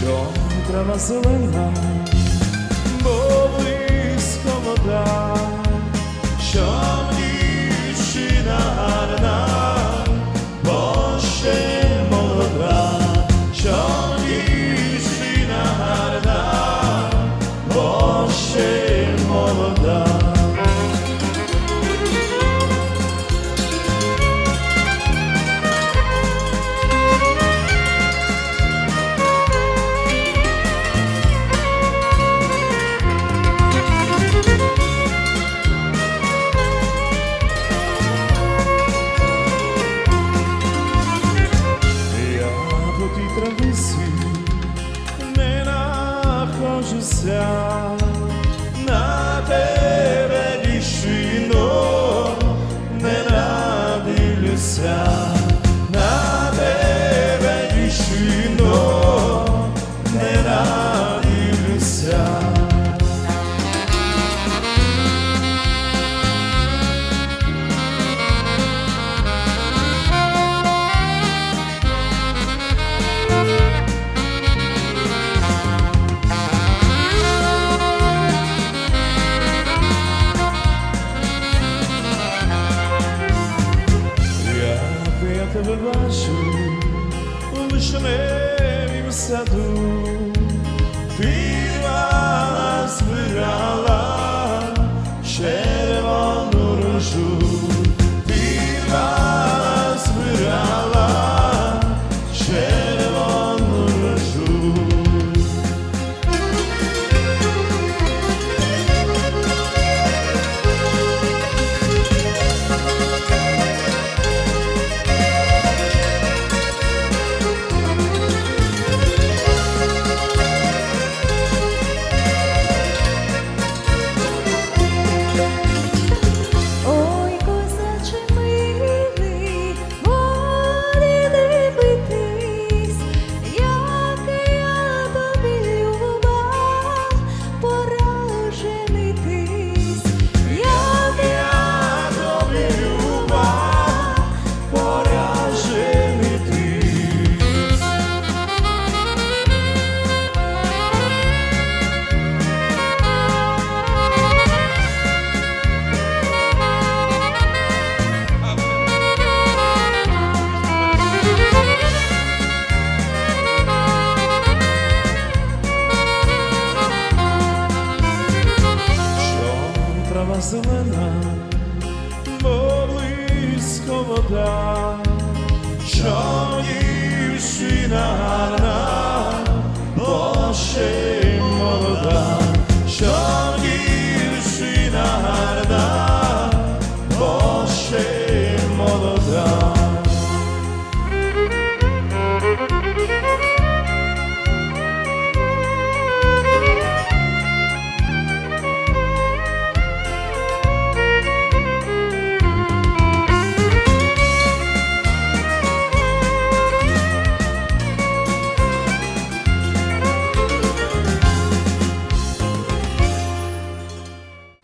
що трава зелена, бо близько вода, що дівчина гарна, бо ще молода, що дівчина гарна, бо ще São José. побачу у вишневім саду. Ти зелена, бо близько вода, чорнівщина гарна.